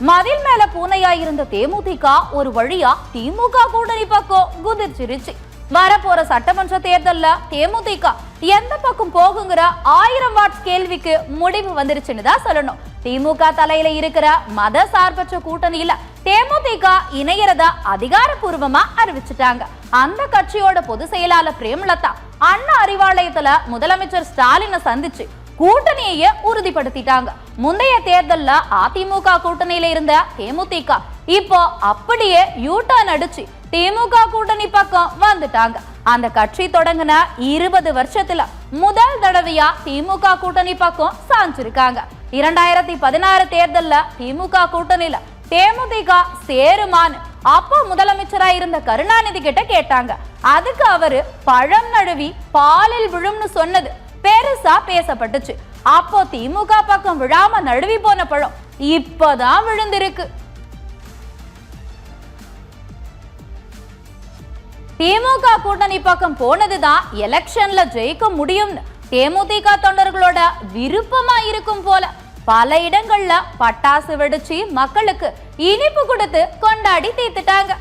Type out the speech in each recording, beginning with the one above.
மதில் மேல பூனையா இருந்த தேமுதிக ஒரு வழியா திமுக கூட்டணி பக்கம் குதிச்சிருச்சு வரப்போற சட்டமன்ற தேர்தல்ல தேமுதிக எந்த பக்கம் போகுங்கிற ஆயிரம் வாட்ஸ் கேள்விக்கு முடிவு வந்துருச்சுன்னு தான் சொல்லணும். திமுக தலையில இருக்கிற மத சார்பற்ற கூட்டணியில தேமுதிக இணையறதா அதிகாரப்பூர்வமா அறிவிச்சிட்டாங்க. அந்த கட்சியோட பொதுச் செயலாளர் பிரேமலதா அண்ணா அறிவாலயத்துல முதலமைச்சர் ஸ்டாலினை சந்திச்சு கூட்டணியையே உறுதிப்படுத்திட்டாங்க. முந்தைய தேர்தல்ல அதிமுக கூட்டணியில இருந்த தேமுதிக இப்போ அப்படியே யூ டர்ன் அடிச்சு திமுக கூட்டணி பக்கம் வந்துட்டாங்க. அந்த கட்சி தொடங்கின இருபது வருஷத்துல முதல் தடவையா திமுக கூட்டணி பக்கம் சாஞ்சிருக்காங்க. இரண்டாயிரத்தி பதினாறு தேர்தல்ல திமுக கூட்டணியில தேமுதிக சேருமான்னு அப்போ முதலமைச்சரா இருந்த கருணாநிதி கிட்ட கேட்டாங்க. அதுக்கு அவரு பழம் நழுவி பாலில் விழும்னு சொன்னது. பெருசா பேசப்பட்டுச்சு. அப்போ திமுக பக்கம் விழாம நழுவி போன பழம் இப்பதான் விழுந்திருக்கு. திமுக கூட்டணி பக்கம் போனதுதான் எலெக்ஷன்ல ஜெயிக்க முடியும்னு தேமுதிக தொண்டர்களோட விருப்பமா இருக்கும் போல பல இடங்கள்ல பட்டாசு வெடிச்சு மக்களுக்கு இனிப்பு கொடுத்து கொண்டாடி தீர்த்துட்டாங்க.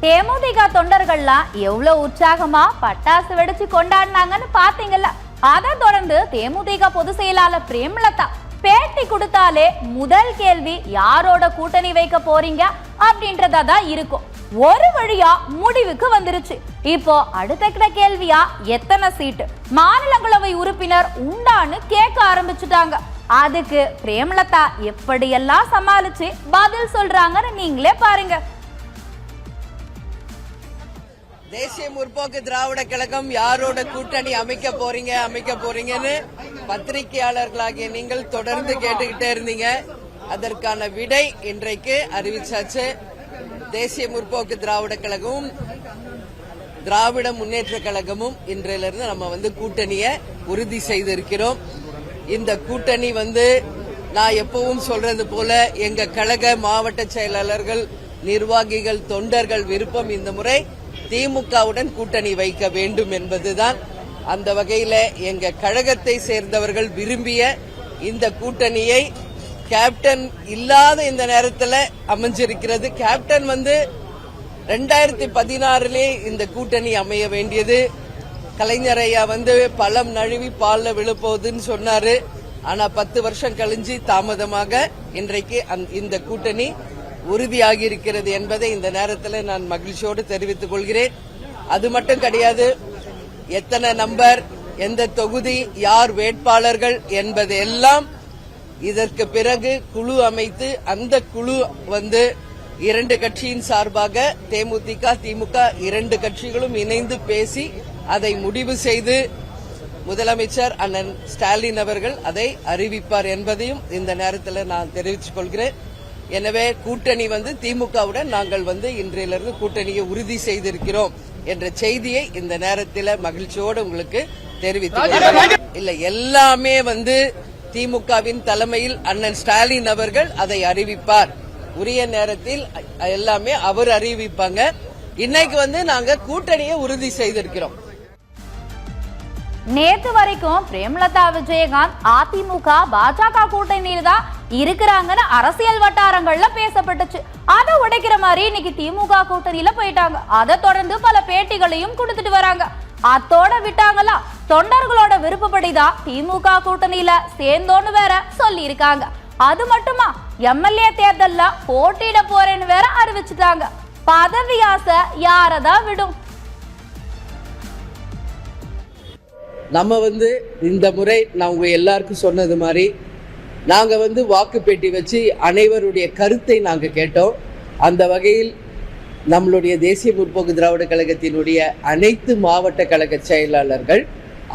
தேமுதிக தொண்டர்கள்லாம் எவ்வளவு உற்சாகமா பட்டாசு வெடிச்சு கொண்டாடினாங்கன்னு பாத்தீங்கல்ல அதை தொடர்ந்து தேமுதிக பொதுச் செயலாளர் பிரேமலதா பேட்டி கொடுத்தாலே முதல் கேள்வி யாரோட கூட்டணி வைக்க போறீங்க அப்படின்றதா தான் இருக்கும். ஒரு வழியா முடிவுக்கு வந்துருச்சு. இப்போ அடுத்த கிட்ட கேள்வியா எத்தனை சீட்டு? மாநிலங்களவை உறுப்பினர் உண்டான்னு கேட்க ஆரம்பிச்சுட்டாங்க. அதுக்கு பிரேமலதா எப்படியெல்லாம் சமாளிச்சு பதில் சொல்றாங்கன்னு நீங்களே பாருங்க. தேசிய முற்போக்கு திராவிட கழகம் யாரோட கூட்டணி அமைக்க போறீங்க அமைக்க போறீங்கன்னு பத்திரிகையாளர்களாகிய நீங்கள் தொடர்ந்து கேட்டுக்கிட்டே இருந்தீங்க. அதற்கான விடை இன்றைக்கு அறிவிச்சாச்சு. தேசிய முற்போக்கு திராவிட கழகமும் திராவிட முன்னேற்ற கழகமும் இன்றையிலிருந்து நம்ம வந்து கூட்டணியை உறுதி செய்திருக்கிறோம். இந்த கூட்டணி வந்து நான் எப்பவும் சொல்றது போல எங்க கழக மாவட்ட செயலாளர்கள் நிர்வாகிகள் தொண்டர்கள் விருப்பம் இந்த முறை திமுகவுடன் கூட்டணி வைக்க வேண்டும் என்பதுதான். அந்த வகையில எங்க கழகத்தை சேர்ந்தவர்கள் விரும்பிய இந்த கூட்டணியை கேப்டன் இல்லாத இந்த நேரத்தில் அமைஞ்சிருக்கிறது. கேப்டன் வந்து ரெண்டாயிரத்தி பதினாறுலே இந்த கூட்டணி அமைய வேண்டியது. கலைஞர் ஐயா வந்து பழம் நழுவி பால்ல விழுப்போகுதுன்னு சொன்னாரு. ஆனா பத்து வருஷம் கழிஞ்சு தாமதமாக இன்றைக்கு இந்த கூட்டணி உறுதியாகி இருக்கிறது என்பதை இந்த நேரத்தில் நான் மகிழ்ச்சியோடு தெரிவித்துக் கொள்கிறேன். அது மட்டும் கிடையாது எத்தனை நம்பர் எந்த தொகுதி யார் வேட்பாளர்கள் என்பது எல்லாம் இதற்கு பிறகு குழு அமைத்து அந்த குழு வந்து இரண்டு கட்சியின் சார்பாக தேமுதிக திமுக இரண்டு கட்சிகளும் இணைந்து பேசி அதை முடிவு செய்து முதலமைச்சர் அண்ணன் ஸ்டாலின் அவர்கள் அதை அறிவிப்பார் என்பதையும் இந்த நேரத்தில் நான் தெரிவித்துக் கொள்கிறேன். எனவே கூட்டணி வந்து திமுகவுடன் நாங்கள் வந்து இன்றையிலிருந்து கூட்டணியை உறுதி செய்திருக்கிறோம் என்ற செய்தியை இந்த நேரத்தில் மகிழ்ச்சியோடு உங்களுக்கு தெரிவித்து இல்ல எல்லாமே வந்து திமுகவின் தலைமையில் அண்ணன் ஸ்டாலின் அவர்கள் அதை அறிவிப்பார். உரிய நேரத்தில் எல்லாமே அவர் அறிவிப்பாங்க. இன்னைக்கு வந்து நாங்க கூட்டணியை உறுதி செய்திருக்கிறோம். நேத்து வரைக்கும் பிரேமலதா விஜயகாந்த் அதிமுக பாஜக கூட்டணியில் தான் இருக்கிறாங்கன்னு அரசியல் வட்டாரங்கள்ல பேசப்பட்டுச்சு. அதை உடைக்கிற மாதிரி இன்னைக்கு திமுக கூட்டணியில போயிட்டாங்க. அதை தொடர்ந்து பல பேட்டிகளையும் கொடுத்துட்டு வராங்க. அத்தோட விட்டாங்களா? தொண்டர்களோட விருப்பப்படிதான் திமுக கூட்டணியில சேர்ந்தோன்னு வேற சொல்லி இருக்காங்க அது மட்டுமா? எம்எல்ஏ தேர்தல்ல போட்டியிட போறேன்னு வேற அறிவிச்சுட்டாங்க. பதவி ஆசை யாரதான் விடும்? நம்ம வந்து இந்த முறை நான் உங்க எல்லாருக்கும் சொன்னது மாதிரி நாங்கள் வந்து வாக்கு பெட்டி வச்சு அனைவருடைய கருத்தை நாங்கள் கேட்டோம். அந்த வகையில் நம்மளுடைய தேசிய முற்போக்கு திராவிட கழகத்தினுடைய அனைத்து மாவட்ட கழக செயலாளர்கள்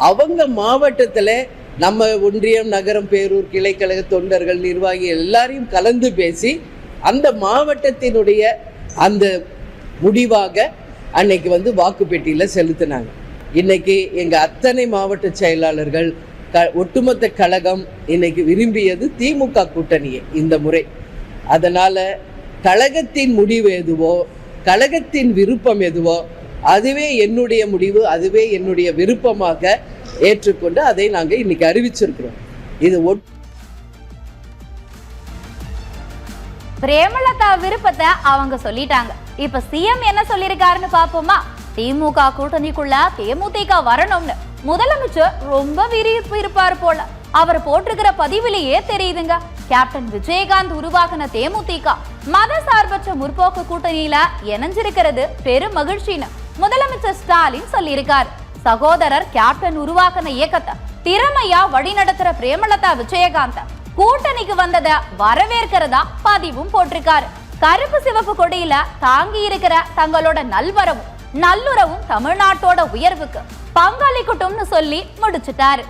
அவங்க மாவட்டத்தில் நம்ம ஒன்றியம் நகரம் பேரூர் கிளைக்கழக தொண்டர்கள் நிர்வாகி எல்லாரையும் கலந்து பேசி அந்த மாவட்டத்தினுடைய அந்த முடிவாக அன்னைக்கு வந்து வாக்குப்பெட்டியில் செலுத்தினாங்க. இன்னைக்கு எங்கள் அத்தனை மாவட்ட செயலாளர்கள் க ஒட்டுமொத்த கழகம் இன்னைக்கு விரும்பியது திமுக கூட்டணியை இந்த முறை. அதனால் கழகத்தின் முடிவு எதுவோ கழகத்தின் விருப்பம் எதுவோ அதுவே என்னுடைய முடிவு அதுவே என்னுடைய விருப்பமாக ஏற்றுக்கொண்டு அதை நாங்கள் இன்னைக்கு அறிவிச்சிருக்கிறோம். இது ஒட் பிரேமலதா விருப்பத்தை அவங்க சொல்லிட்டாங்க. இப்ப சிஎம் என்ன சொல்லிருக்காருன்னு பாப்போமா? திமுக கூட்டணிக்குள்ள தேமுதிக வரணும்னு. முதலமைச்சர் ரொம்ப விரிப்பு இருப்பாரு போல. அவர் போட்டிருக்கிற பதிவிலேயே தெரியுதுங்க. கேப்டன் விஜயகாந்த் உருவாகின தேமுதிக மத சார்பற்ற முற்போக்கு கூட்டணியில இணைஞ்சிருக்கிறது. பெரும் மகிழ்ச்சின்னு முதலமைச்சர் ஸ்டாலின் சொல்லியிருக்கார். சகோதரர் கேப்டன் உருவாக்கின இயக்கத்தை திறமையா வழிநடத்துற பிரேமலதா விஜயகாந்த் கூட்டணிக்கு வந்தத வரவேற்கிறதா பதிவும் போட்டிருக்காரு. கருப்பு சிவப்பு கொடியில தாங்கி இருக்கிற தங்களோட நல்வரவும் நல்லுறவும் தமிழ்நாட்டோட உயர்வுக்கு பங்களிக்கட்டும்னு சொல்லி முடிச்சிட்டாரு.